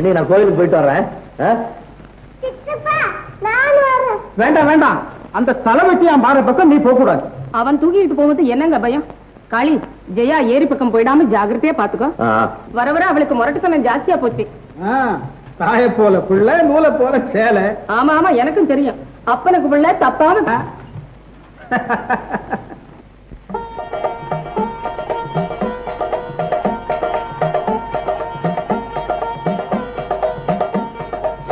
அண்ணி நான் கோயிலுக்கு போயிட்டு வர்றேன். வேண்டாம் வேண்டாம். அந்த தலைவட்டியான் பாரு பக்கம் நீ போக கூடாது அவன் தூக்கிட்டு போவது என்னங்க பயம்? காளி ஜெயா ஏரி பக்கம் போயிடாம ஜாகிரதையா பாத்துக்கோ. வர வர அவளுக்கு முரட்டுத்தனம் ஜாஸ்தியா போச்சு. தாய போல பிள்ளை நூலை போல சேலை. ஆமா ஆமா எனக்கும் தெரியும். அப்பனுக்கு பிள்ளை தப்பாம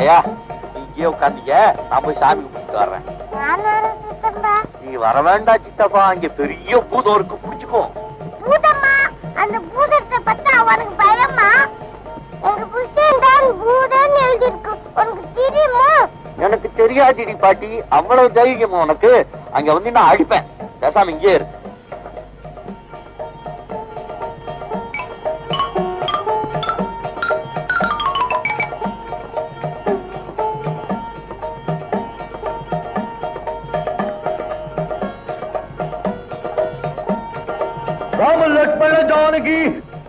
ஐயா நீ இங்கே உட்காந்தீங்க நான் போய் சாமி கும்பிட்டு வர்றேன். நீ வர வேண்டாம் சித்தப்பா. இங்க பெரிய பூதம் இருக்கு. புடிச்சுக்கோ. பூதம்மா? அந்த பூதத்தை பார்த்தா அவனுக்கு பயமா? எங்க புஸ்தகம் தான் பூதம்னு எழுதிருக்கு உனக்கு தெரியுமா? எனக்கு தெரியாதுடி பாட்டி. அவ்வளவு தைரியமா உனக்கு. அங்க வந்து நான் அடிப்பேன். பேசாம இங்கே இரு. राम लक्ष्मण जानकी,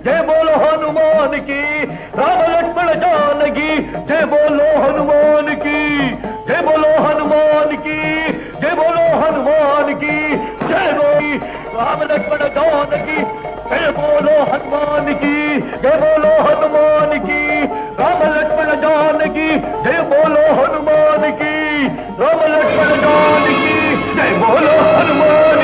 जय बोलो हनुमान की। राम लक्ष्मण जानकी, जय बोलो हनुमान की। जय बोलो हनुमान की, जय बोलो हनुमान की। जय बोली राम लक्ष्मण जानकी, जय बोलो हनुमान की, जय बोलो हनुमान की। राम लक्ष्मण जानकी, जय बोलो हनुमान की। राम लक्ष्मण जानकी, जय बोलो हनुमान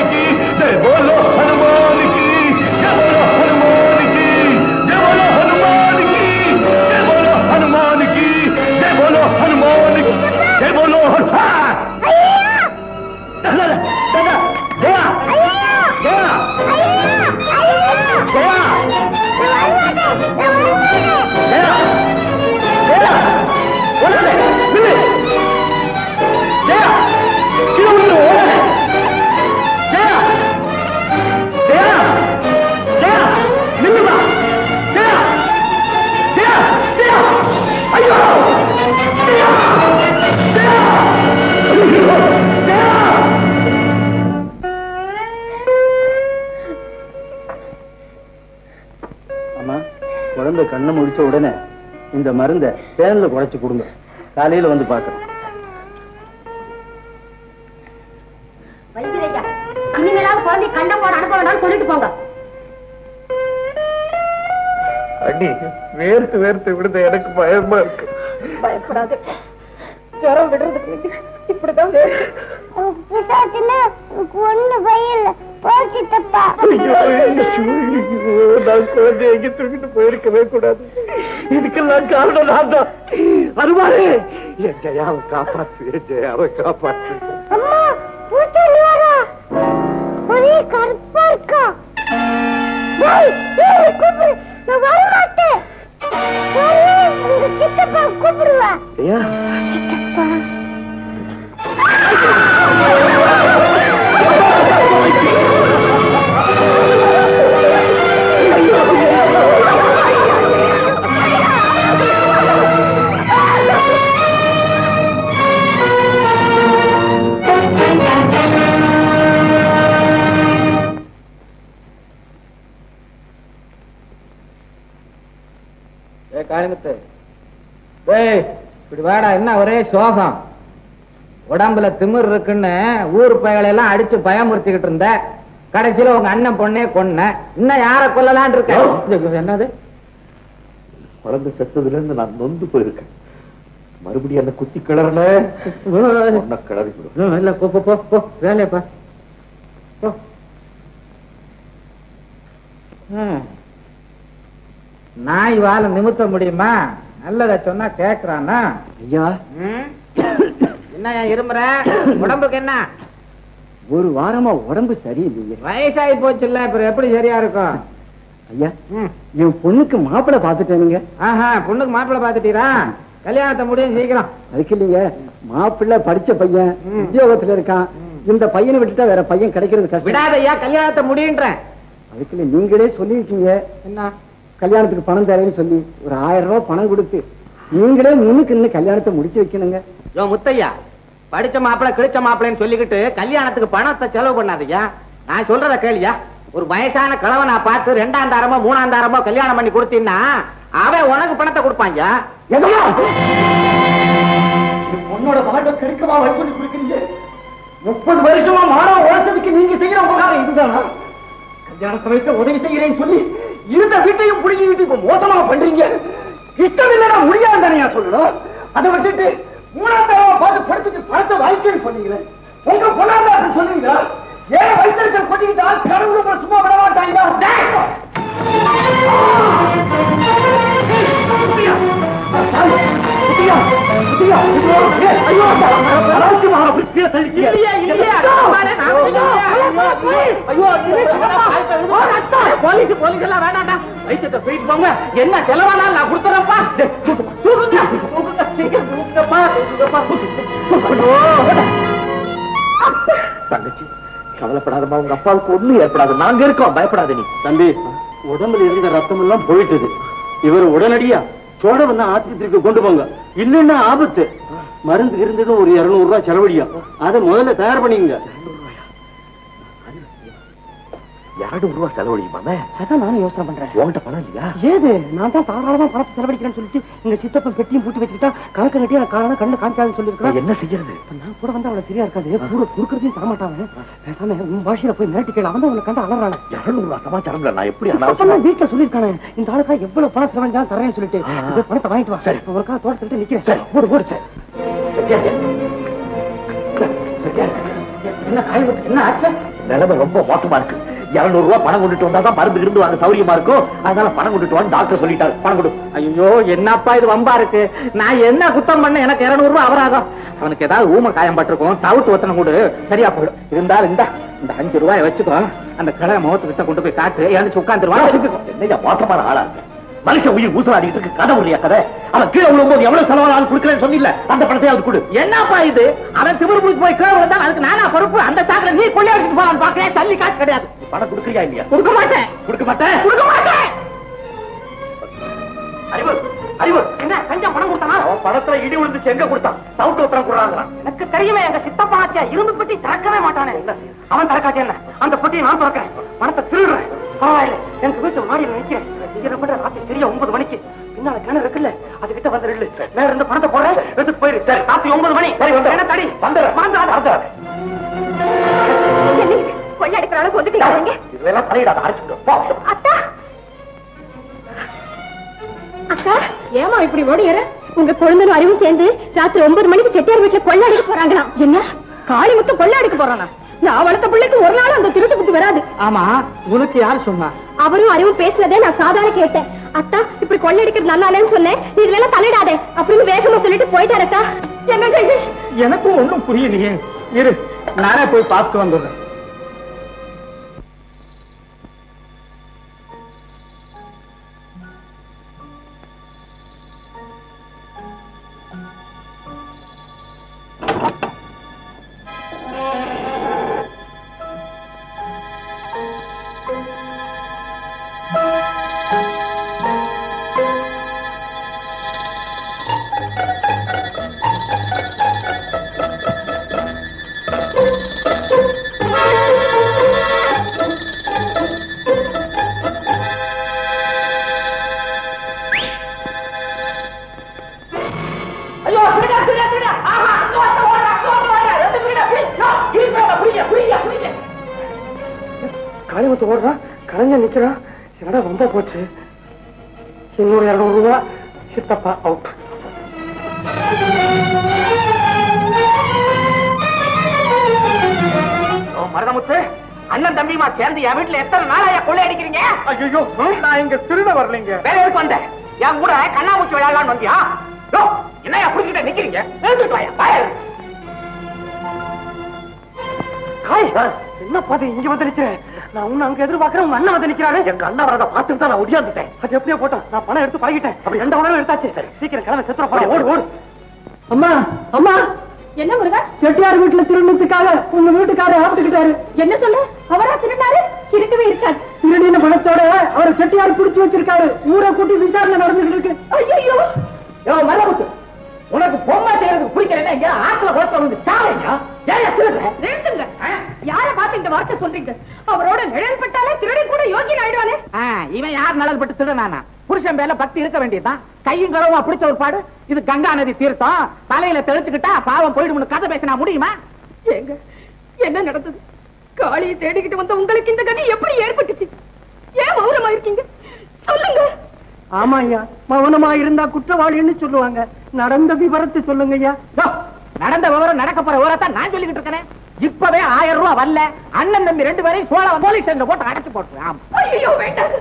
கண்ணை முடிச்ச உடனே இந்த மருந்தை தேன்ல குழைச்சு கொடுங்க. காலையில வந்து போங்க. அண்ணி வேர்த்து வேர்த்து விடுத எனக்கு பயமா இருக்கு. பயப்படாது. ஜுரம் விடுறதுக்கு இப்படிதான் ஒண்ணு பையல போ சித்தப்பா ஐயோ, ஐயோ, நான் குழந்தை எங்க தூக்கிட்டு போயிருக்கவே கூடாது. இதுக்கெல்லாம் காரணம் நான் தான். அருமாறு என் ஜெயாவை காப்பாத்து என் ஜெயாவை காப்பாத்து. அம்மா பூச்சாண்டி வரா ஒரே கருப்பா இருக்கா. கூப்பிடு. நான் வர மாட்டேன் வரேன், உங்க சித்தப்பா கூப்பிடுவா. ஜெயா சித்தப்பா. என்ன ஒரே சோகம்? உடம்புல திமிர் இருக்குன்னு ஊர் பயகளை எல்லாம் அடிச்சு பயமுறுத்திக்கிட்டு இருந்த. கடைசியில உங்க அண்ணன் பொண்ணே கொன்ன. இன்னும் யார கொல்லலான் இருக்க? என்னது? குழந்தை செத்ததுல இருந்து நான் நொந்து போயிருக்கேன். மறுபடியும் என்ன குத்தி கிளறல? கிளறி விடும் இல்ல போ போ, போ போ வேலையை பா. போ. ம். நாய் வாழ நிமித்த முடியுமா? நல்லத சொன்னா கேக்குறானா ஐயா? என்ன இருமுற? உடம்புக்கு என்ன? ஒரு வாரமா உடம்பு சரியில்லையே. வயசாகி போச்சுல்ல அப்புறம் எப்படி சரியா இருக்கும்? ஐயா. என் பொண்ணுக்கு மாப்பிள்ளை பார்த்துட்டேனுங்க. ஆஹா பொண்ணுக்கு மாப்பிள்ளை பாத்துட்டீரா கல்யாணத்தை முடியும் சீக்கிரம். அதுக்கு இல்லைங்க மாப்பிள்ளை படிச்ச பையன். உத்தியோகத்துல இருக்கான். இந்த பையனை விட்டுட்டா வேற பையன் கிடைக்கிறது கஷ்டம். விடாதையா கல்யாணத்தை முடியுன்றேன் அதுக்கு நீங்களே சொல்லியிருக்கீங்க. என்ன? கல்யாணத்துக்கு பணம் தரேன்னு சொல்லி ஒரு ஆயிரம் ரூபாய் பணம் கொடுத்து நீங்களே முன்னுக்கு நின்னு கல்யாணத்தை முடிச்சு வைக்கணுங்க. யோ முத்தையா படிச்ச மாப்பிளை கிழிச்ச மாப்பிளைன்னு சொல்லிக்கிட்டு கல்யாணத்துக்கு பணத்தை செலவு பண்ணாதய்யா நான் சொல்றத கேளியா. ஒரு வயசான கிழவனை பார்த்து ரெண்டாம் தாரமோ மூணாம் தாரமோ கல்யாணம் பண்ணி கொடுத்தீங்கன்னா அவன் உனக்கு பணத்தை கொடுப்பாங்க பொண்ணோட வாழ்வை கெடுக்கவா வழி சொல்லி கொடுக்குறீங்க? முப்பது வருஷமா மானம் உழைச்சதுக்கு நீங்க செய்யற உபகாரம் இதுதானா? கல்யாண சமயத்துல உதவி செய்யறேன்னு சொல்லி இருந்த வீட்டையும் புடிங்கிட்டு இப்ப மோசமா பண்றீங்க இஷ்டம் இல்லைன்னா முடியாது தானே சொல்லணும் அதை விட்டுட்டு மூணாம் தடவை பார்த்து படுத்துட்டு பணத்தை வாங்கிக்கன்னு சொன்னீங்களே உங்க பொண்ணாந்தாரு சொன்னீங்களா ஏன் வயிற்றுல கொட்டிக்கிட்டா கடவுள் சும்மா விட மாட்டாங்களா என்ன செலவானாலும் நான் கொடுத்துறேன்ப்பா. தங்கச்சி கவலைப்படாதமா உங்க அப்பாவுக்கு ஒண்ணும் ஏற்படாது. நாங்க இருக்கோம் பயப்படாத நீ. தம்பி உடம்புல இருந்த ரத்தம் எல்லாம் போயிட்டது. இவர் உடனடியா சோழ வந்து ஆஸ்பத்திரிக்கு கொண்டு போங்க. இல்லைன்னா ஆபத்து? மருந்து இருந்ததும் ஒரு இருநூறு ரூபாய் செலவழியா. அதை முதல்ல தயார் பண்ணிக்கங்க. இருநூறு ரூபாய் செலவழியுமாமே அதான் நானும் யோசனை பண்றேன். உங்ககிட்ட பணம் இல்லையா? ஏது? நான் தான் தாராளமா பணத்தை செலவழிக்கிறேன்னு சொல்லிட்டு எங்க சித்தப்பன் பெட்டியும் பூட்டி வச்சுக்கிட்டா கணக்கு கட்டி நான் காரணம் கண்ணு காமிக்காதுன்னு சொல்லியிருக்கேன் என்ன செய்யறது? நான் கூட வந்து அவளை சரியா இருக்காது. கூட குடுக்கறதையும் தரமாட்டாங்க பேசாம உன் பாஷையில போய் நேட்டு கேளு. அவன் உன்னை கண்டு அலறான. இருநூறு ரூபாய் சமாச்சாரம்ல? நான் எப்படி அனாவசியமா வீட்டுல சொல்லிருக்கானே இந்த ஆளுக்கா எவ்வளவு பணம் செலவழிஞ்சாலும் தரேன்னு சொல்லிட்டு. இதோ பணத்தை வாங்கிட்டு வா. சரி. ஒருக்கா தோட்டத்துக்கிட்ட நிக்கிறேன். சரி. ஓடு ஓடு சரி. என்ன காயத்துக்கு என்ன ஆச்சு? நிலைமை ரொம்ப மோசமா இருக்கு. இருநூறு ரூபாய் பணம் கொண்டுட்டு வந்தாதான் மருந்து இருந்து வாங்க சௌரியமா இருக்கும். அதனால பணம் கொண்டுட்டு வாங்க டாக்டர் சொல்லிட்டாரு. பணம் கொடு. ஐயோ என்னப்பா இது வம்பா இருக்கு? நான் என்ன குத்தம் பண்ண எனக்கு இருநூறு ரூபாய் அபராதம். அவனுக்கு ஏதாவது ஊம காயம் பட்டிருக்கும். தவிட்டு ஒத்தனை கொடு. சரியா போயிடும். இருந்தாலும் இந்த இந்த அஞ்சு ரூபாய் வச்சுக்கோ. அந்த கடை முகத்துக்கிட்ட கொண்டு போய் காட்டு. எழுந்து உட்காந்துருவான் என்னையா மோசமான ஆளா இருக்கு? மனுஷ உயிர் ஊசலாடிட்டு இருக்கு. கதை இல்லையா கதை? அவன் கீழே விழும்போது எவ்வளவு செலவானாலும் கொடுக்கலன்னு சொன்னில்ல? அந்த பணத்தை அது கொடு. என்னப்பா இது? அவன் திமிரு போய் கீழே விழுந்தா அதுக்கு நானா பொறுப்பு? அந்த சாக்கில நீ கொள்ளை அடிச்சுட்டு போலான்னு பாக்கிறேன் தள்ளி காசு கிடையாது. படம் பணம் கொடுக்குறியா இல்லையா? கொடுக்க மாட்டேன். கொடுக்க மாட்டேன்? கொடுக்க மாட்டேன். அறிவு அறிவு. என்ன? கஞ்சா பணம் கொடுத்தானா? அவன் பணத்துல இடி விழுந்துச்சு. எங்க கொடுத்தான்? சவுண்ட் ஒருத்தரம் கொடுறாங்களாம். எனக்கு தெரியுமே எங்க சித்தப்பா ஆச்சியா இரும்பு பெட்டி திறக்கவே மாட்டானே. அவன் திறக்காச்சே என்ன? அந்த பெட்டியை நான் திறக்கிறேன். பணத்தை திருடுறேன். எனக்கு வீட்டு மாடியில் நிற்கிறேன் இங்க ராத்திரி சரியா ஒன்பது மணிக்கு. பின்னால கிணறு இருக்குல்ல அதுகிட்ட வந்து நில்லு. மேல இருந்து பணத்தை போயிரு. சரி ராத்திரி ஒன்பது மணி. சரி, வந்துடுறேன். என்ன தடி? வந்துடுறேன். வந்துடுறேன். கொள்ளையடிக்கிற அளவுக்கு வந்துட்டீங்க. இதெல்லாம் தலையிடாத. அரைச்சு போ. அத்தா! அக்கா ஏமா இப்படி ஓடியற? உங்க குழந்தையும் அறிவும் சேர்ந்து ராத்திரி ஒன்பது மணிக்கு செட்டியார் வீட்டுல கொள்ளையடிக்க போறாங்களாம். என்ன? காளி முத்து கொள்ளை அடிக்க போறானா? நான் வளர்த்த பிள்ளைக்கு ஒரு நாள் அந்த திருட்டு புத்தி வராது. ஆமா உனக்கு யார் சொன்னா? அவரும் அறிவும் பேசுனதே நான் சாதாரண கேட்டேன். அத்தா இப்படி கொள்ளையடிக்கிறது நல்லா இல்லைன்னு சொன்னேன். நீ இதுல எல்லாம் தலையிடாதே அப்படின்னு வேகமா சொல்லிட்டு போயிட்டாரு அக்கா என்னங்க எனக்கும் ஒண்ணும் புரியலையே. இரு நானே போய் பார்த்து வந்துடுறேன். காளிமுத்து ஓடுறான் கலைஞர் நிக்கிறான் என்னடா வந்தா போச்சு. இன்னொரு இருநூறு ரூபா சித்தப்பா அவுட் ஓ மருதமுத்து அண்ணன் தம்பியுமா சேர்ந்து என் வீட்டுல எத்தனை நாளாயா கொள்ளை அடிக்கிறீங்க? ஐயோ நான் இங்க திருட வரலைங்க. வேற எதுக்கு வந்த? என் கூட கண்ணாமூச்சி விளையாடலாம்னு வந்தியா? என்னையா புடிச்சுக்கிட்ட நிக்கிறீங்க? என்ன பாத்து இங்க வந்து நிக்கிறேன்? நான் உன்னை அங்க எதிர்பார்க்கறேன் உங்க அண்ணன் வந்து நிக்கிறாரு. எங்க அண்ணா வரத பார்த்துட்டு தான் நான் ஒடியாந்துட்டேன் அது எப்படியோ போட்டோம். நான் பணம் எடுத்து பழகிட்டேன். அப்படி ரெண்டு உடனே எடுத்தாச்சு. சீக்கிரம் கிளம்ப செத்துற போறேன் ஓடு ஓடு. அம்மா அம்மா. என்ன முருகா? செட்டியார் வீட்டுல திருநத்துக்காக உங்க வீட்டுக்காரர் ஆப்பிட்டுக்கிட்டாரு என்ன சொல்லு? அவரா திருட்டாரு இருக்கவே இருக்காது திருடின பணத்தோட அவரை செட்டியார் பிடிச்சு வச்சிருக்காரு. ஊரை கூட்டி விசாரணை நடந்துட்டு இருக்கு. ஐயோ யோ மருதமுத்து உனக்கு பொம்மை செய்யறதுக்கு பிடிக்கிறேன்னா இங்க ஆத்துல குளத்துல வந்து சாவையா ஏன் திருடுற? நிறுத்துங்க. யார பார்த்து இந்த வார்த்தை சொல்றீங்க? அவரோட நிழல் பட்டாலே திருடன் கூட யோகியன் ஆயிடுவானே. இவன் யார் நலல் பட்டு திருடனானா? புருஷன் மேல பக்தி இருக்க வேண்டியதுதான். கையும் களவுமா பிடிச்ச ஒரு பாடு. இது கங்கா நதி தீர்த்தம். தலையில தெளிச்சுக்கிட்டா பாவம் போயிடும்னு கதை பேசினா முடியுமா? ஏங்க என்ன நடந்தது? காளியை தேடிக்கிட்டு வந்த உங்களுக்கு இந்த கதி எப்படி ஏற்பட்டுச்சு? ஏன் மௌனமா இருக்கீங்க சொல்லுங்க. ஆமா ஐயா மௌனமா இருந்தா குற்றவாளின்னு சொல்லுவாங்க. நடந்த விவரத்தை சொல்லுங்க ஐயா. நடந்த விவரம் நடக்க போற விவரத்தை நான் சொல்லிக்கிட்டு இருக்கேன். இப்பவே ஆயிரம் ரூபாய் வரல. அண்ணன் தம்பி ரெண்டு பேரையும் சோழ போலீஸ் ஸ்டேஷன்ல போட்டு அடைச்சு போட்டு ஆமா ஐயோ வேண்டாம்.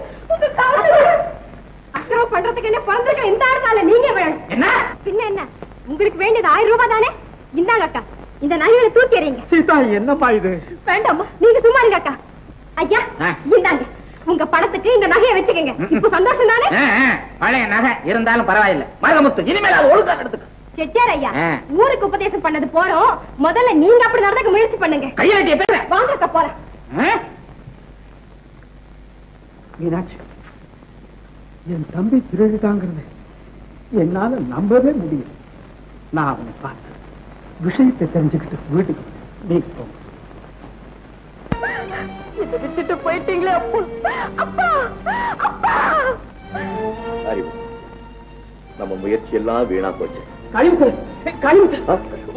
அக்கிரமம் பண்றதுக்கு என்ன பிறந்திருக்க இந்த ஆளுனால நீங்க வேணும். என்ன? பின்ன என்ன? உங்களுக்கு வேண்டியது ஆயிரம் ரூபாய் தானே? இந்தாங்க அக்கா இந்த நகைகளை தூக்கி எறிங்க. சீதா என்னப்பா இது? வேண்டாம்மா நீங்க சும்மா இருங்க அக்கா. ஐயா. இந்தாங்க. உங்க பணத்துக்கு இந்த நகையை வச்சுக்கங்க. இப்ப சந்தோஷம் தானே? பழைய நகை இருந்தாலும் பரவாயில்லை. மருகமுத்து இனிமேல் அது ஒழுங்கா எடுத்துக்க செட்டியார் ஐயா. ஊருக்கு உபதேசம் பண்ணது போறோம். முதல்ல நீங்க அப்படி நடந்துக்க முயற்சி பண்ணுங்க. கையை வெட்டிய பேர. வாங்க அக்கா போலாம் மீனாட்சி என் தம்பி திருடுதாங்கிறது என்னால நம்பவே முடியும் நான் அவனை பார்த்து விஷயத்தை தெரிஞ்சுக்கிட்டு வீட்டுக்கு நீ போ. விட்டுட்டு போயிட்டீங்களே அப்பா. அப்பா நம்ம முயற்சி எல்லாம் வீணா போச்சு. கழிவுத்து கழிவுத்து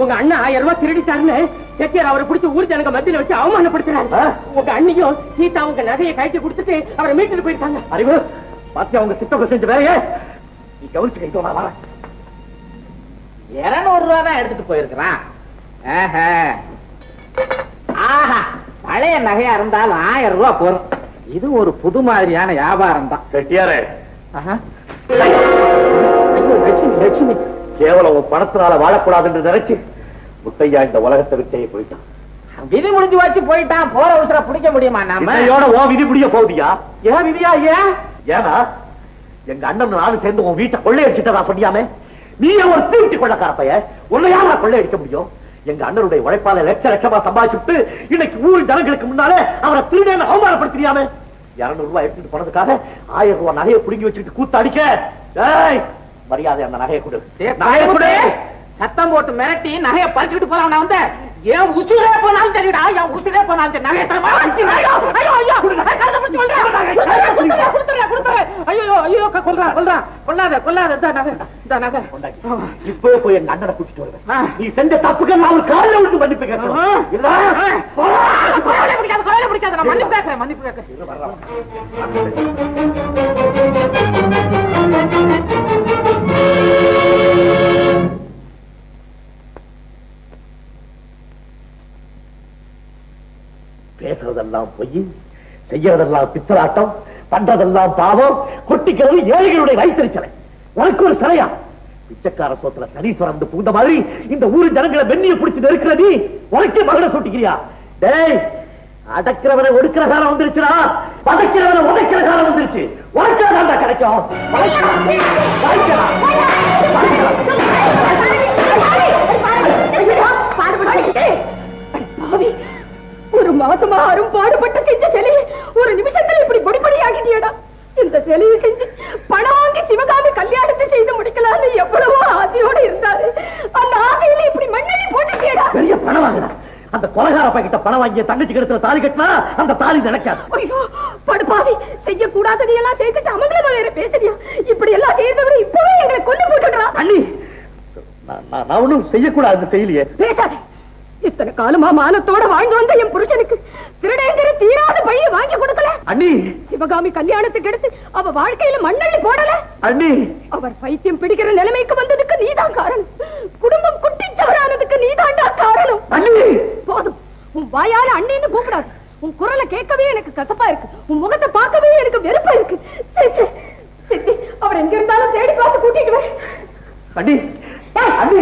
உங்க அண்ணன் ஆயிரம் ரூபாய் திருடிட்டாருன்னு செட்டியார் அவரை பிடிச்சி ஊர் ஜனங்க மத்தியில வச்சு அவமானப்படுத்துறாரு? உங்க அண்ணியும் சீதா உங்க நகையை கழட்டி கொடுத்துட்டு அவரை மீட்டுட்டு போயிருக்காங்க. அறிவு? பாத்தியா அவங்க சித்தப்ப செஞ்ச வேலையே? நீ கவனிச்சு கைத்தோ நான் வரேன். இருநூறு ரூபா தான் எடுத்துட்டு போயிருக்கிறான். ஆஹா. ஆஹா பழைய நகையா இருந்தாலும் ஆயிரம் ரூபாய் போறோம் இது ஒரு புது மாதிரியான வியாபாரம் தான் செட்டியாரே லட்சுமி லட்சுமி. கேவலம் பணத்தினால வாழக்கூடாதுன்னு நினைச்சு முத்தையா இந்த உலகத்தை விட்டே போயிட்டான். விதி முடிஞ்சு வச்சு போயிட்டான். போற உசுர பிடிக்க முடியுமா நாம? உன் விதி புடிய போகுதியா? ஏன் விதியா ஏன் ஏன்னா எங்க அண்ணன் நானும் சேர்ந்து உன் வீட்டை கொள்ளையடிச்சுட்டதா சொன்னியாமே நீ ஒரு தீட்டு கொள்ளக்கார பைய உன்னை யாரா கொள்ளையடிக்க முடியும்? எங்க அண்ணனுடைய உழைப்பால லட்ச லட்சமா சம்பாதிச்சுட்டு இன்னைக்கு ஊர் ஜனங்களுக்கு முன்னாலே அவரை திருடன்னு அவமானப்படுத்தியாமே இருநூறு ரூபாய் எடுத்துட்டு போனதுக்காக ஆயிரம் ரூபாய் நகையை புடுங்கி வச்சுட்டு கூத்து அடிக்க ஏய், மரியாதை அந்த நகையை கொடு சத்தம் போட்டு மிரட்டி நகைய பறிச்சுட்டு போறான் வந்து ஏன் உசுரே போனாலும் சரிடா என் உசுரே போனாலும் சரி நகைய தரமா ஐயோ ஐயோ ஐயோ. ஐயோ கொல்றா கொல்றா கொல்லாத கொல்லாத இந்த நகை இந்த நகை இப்போ போய் எங்க அண்ணனை கூட்டிட்டு வருவேன். நீ செஞ்ச தப்புக்கு நான் ஒரு காலில் விட்டு மன்னிப்பு கொலை பிடிக்காத பிடிக்காத நான் மன்னிப்பு கேட்கிறேன் மன்னிப்பு கேட்கிறேன் பேசுறதெல்லாம் பொய் செய்யறதெல்லாம் பித்தலாட்டம் பண்றதெல்லாம் பாவம் கொட்டிக்கிறது ஏழைகளுடைய வயிற்றுச்சலை உனக்கு ஒரு சிலையா? பிச்சைக்கார சோத்துல சனீஸ்வரன் வந்து புகுந்த மாதிரி இந்த ஊரு ஜனங்களை வெண்ணிய பிடிச்சு நெருக்கிறது உனக்கே மகளை சூட்டிக்கிறியா? டேய் அடக்கிறவனை ஒடுக்கிற காலம் வந்துருச்சுடா. பதைக்கிறவனை உதைக்கிற காலம் வந்துருச்சு. உனக்கே தாண்டா கிடைக்கும் வாங்கிய தங்கச்சி கழுத்துல தாலி கட்டினா அந்த தாலி நினைக்காது. ஐயோ படுபாவி செய்யக்கூடாததையெல்லாம் செய்துட்டு அமங்கலமா வேற பேசுறியா? இப்படி எல்லாம் செய்யறதை விட இப்பவே எங்களை கொண்டு போட்டுடுறா. அண்ணி நான் ஒண்ணும் செய்யக்கூடாது செய்யலையே பேசாதே. இத்தனை காலமா மானத்தோட வாழ்ந்து வந்த என் புருஷனுக்கு திருடேங்கிற தீராத பழிய வாங்கி கொடுக்கல? அண்ணி! சிவகாமி கல்யாணத்துக்கு எடுத்து அவ வாழ்க்கையில மண்ணள்ளி போடல? அண்ணி! அவர் பைத்தியம் பிடிக்கிற நிலைமைக்கு வந்ததுக்கு நீதான் காரணம். குடும்பம் குட்டிச்சவரானதுக்கு நீதான்டா காரணம். அண்ணி! போதும். உன் வாயால அண்ணின்னு கூப்பிடாது. உன் குரலை கேட்கவே எனக்கு கசப்பா இருக்கு. உன் முகத்தை பார்க்கவே எனக்கு வெறுப்பா இருக்கு. சித்தி அவர் எங்க இருந்தாலும் தேடி பார்த்து கூட்டிட்டு அண்ணி அண்ணி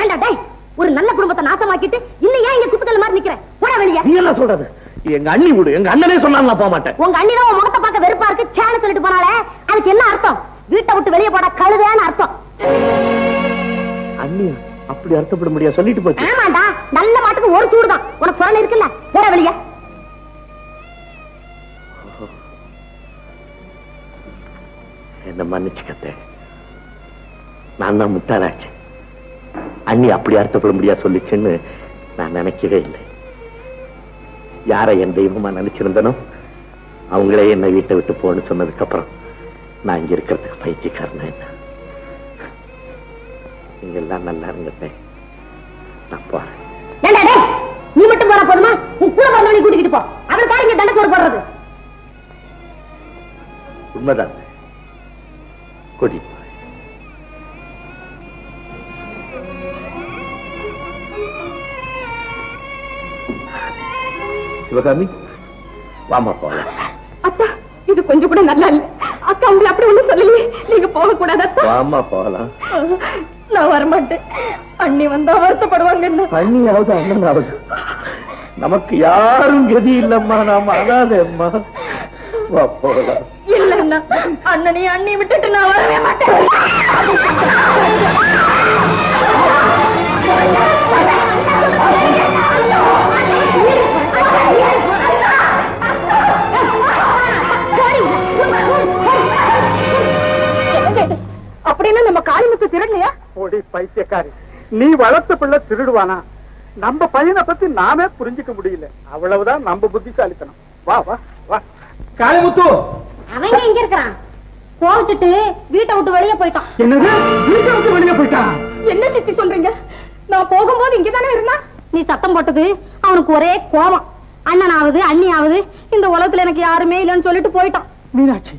ஏண்டா டேய் ஒரு நல்ல குடும்பத்தை நாசமாக்கிட்டு இல்லையா இங்க குத்துக்கல் மாதிரி நிக்கிற? போட வெளிய. நீ என்ன சொல்றது? எங்க அண்ணி விடு எங்க அண்ணனே நான் போக மாட்டேன் உங்க அண்ணி தான் முகத்தை பார்க்க வெறுப்பா இருக்கு. சேனு சொல்லிட்டு போனாலே அதுக்கு என்ன அர்த்தம்? வீட்டை விட்டு வெளியே போட கழுதையான அர்த்தம். அண்ணி அப்படி அர்த்தப்பட முடியாது சொல்லிட்டு போச்சு. ஆமாண்டா நல்ல மாட்டுக்கு ஒரு சூடுதான். உனக்கு சொல்லணும் இருக்குல்ல போட வெளிய. என்ன மன்னிச்சுக்கத்தே. நான் தான் முட்டாளாச்சு. அண்ணி அப்படி அர்த்தப்பட முடியாது சொல்லிச்சுன்னு நான் நினைக்கவே இல்லை. யாரை என் தெய்வமா நினைச்சிருந்தனோ அவங்களே என்னை வீட்டை விட்டு போன்னு சொன்னதுக்கு அப்புறம் நான் இங்க இருக்கிறதுக்கு பைத்தியக்காரனா என்ன? நீங்க எல்லாம் நல்லா இருந்துட்டேன் நான் போறேன். நீ மட்டும் போற போதுமா? உன் கூட வரவனை கூட்டிக்கிட்டு போ. அவளுக்காக இங்க தண்டை சோறு போடுறது. உண்மைதான். போறேன் சிவகாமி வாமா போகலாம் அத்தா இது கொஞ்சம் கூட நல்லா இல்ல. அக்கா உங்களை அப்படி ஒண்ணும் சொல்லலையே. நீங்க போக கூடாது வாமா போகலாம் நான் வரமாட்டேன். அண்ணி வந்தா வருத்தப்படுவாங்க என்ன பண்ணியாவது அண்ணனாவது நமக்கு யாரும் கதி இல்லம்மா நாம அனாதை அம்மா போகலாம். இல்ல அண்ணா அண்ணனையும் அண்ணி விட்டுட்டு நான் வரவே மாட்டேன். அப்படின்னா நம்ம காளிமுத்து திருடலையா? ஓடி பைத்தியக்காரி. நீ வளர்த்த பிள்ளை திருடுவானா? நம்ம பையனை பத்தி நாமே புரிஞ்சுக்க முடியல. அவ்வளவுதான் நம்ம புத்திசாலித்தனம். வா வா வா. காளிமுத்து அவங்க எங்க இருக்கிறான்? கோவிச்சுட்டு வீட்டை விட்டு வெளியே போயிட்டான். என்னது? வீட்டை விட்டு வெளியே போயிட்டான்? என்ன சித்தி சொல்றீங்க? நான் போகும்போது இங்கதானே இருந்தா நீ சத்தம் போட்டது அவனுக்கு ஒரே கோபம். அண்ணன் ஆகுது அண்ணி ஆகுது இந்த உலகத்துல எனக்கு யாருமே இல்லைன்னு சொல்லிட்டு போயிட்டான். மீனாட்சி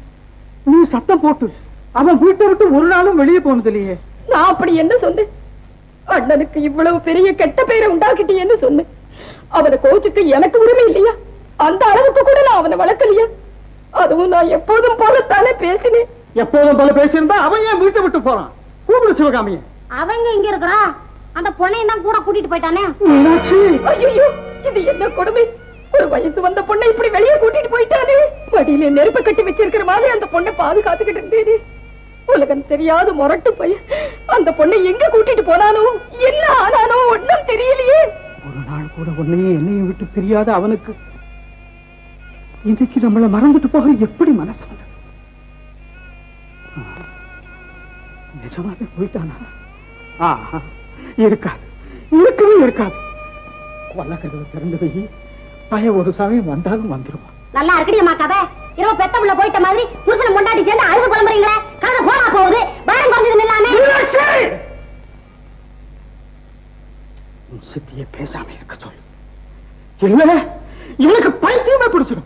நீ சத்தம் போட்டு அவன் வீட்டை விட்டு ஒரு நாளும் வெளியே போனது இல்லையே. நான் அப்படி என்ன சொன்னேன்? அண்ணனுக்கு இவ்வளவு பெரிய கெட்ட பெயரை உண்டாக்கிட்டேன்னு சொன்னேன். அவனை கோச்சுக்கு எனக்கு உரிமை இல்லையா? அந்த அளவுக்கு கூட நான் அவனை வளர்க்கலையா? அதுவும் நான் எப்போதும் போலத்தானே பேசினேன். எப்போதும் போல பேசியிருந்தா அவன் ஏன் வீட்டை விட்டு போறான்? கூப்பிடு சிவகாமிய. அவங்க இங்க இருக்கிறான் அந்த பொண்ணையும் தான் கூட கூட்டிட்டு போயிட்டானே? ஐயோ இது என்ன கொடுமை? ஒரு வயசு வந்த பொண்ணை இப்படி வெளியே கூட்டிட்டு போயிட்டானே? வடியில நெருப்பு கட்டி வச்சிருக்கிற மாதிரி அந்த பொண்ணை பாதுகாத்துக்கிட்டு இருந்தேனே. உலகம் தெரியாத முரட்டு பையன். அந்த பொண்ணை எங்க கூட்டிட்டு போனானோ? என்ன ஆனானோ? ஒண்ணும் தெரியலையே. ஒரு நாள் கூட உன்னையும் என்னையும் விட்டு பிரியாத அவனுக்கு இன்னைக்கு நம்மள மறந்துட்டு போக எப்படி மனசு வந்தது? நிஜமாவே போயிட்டானா? ஆஹா, இருக்காது. இருக்கவே இருக்காது. கொல்லக்கதவை திறந்து வை பய ஒரு சமயம் வந்தாலும் வந்துருவான். நல்லா இருக்கடியம்மா கதை. இரவு பெத்த போயிட்ட மாதிரி புருஷனை முண்டாட்டி சேர்ந்து அழுது புலம்புறீங்களே? கதை போனா போகுது. வேடம் குறைஞ்சது இல்லாம. சித்தியை பேசாம இருக்க சொல்லு. இவனுக்கு பைத்தியமே பிடிச்சிடும்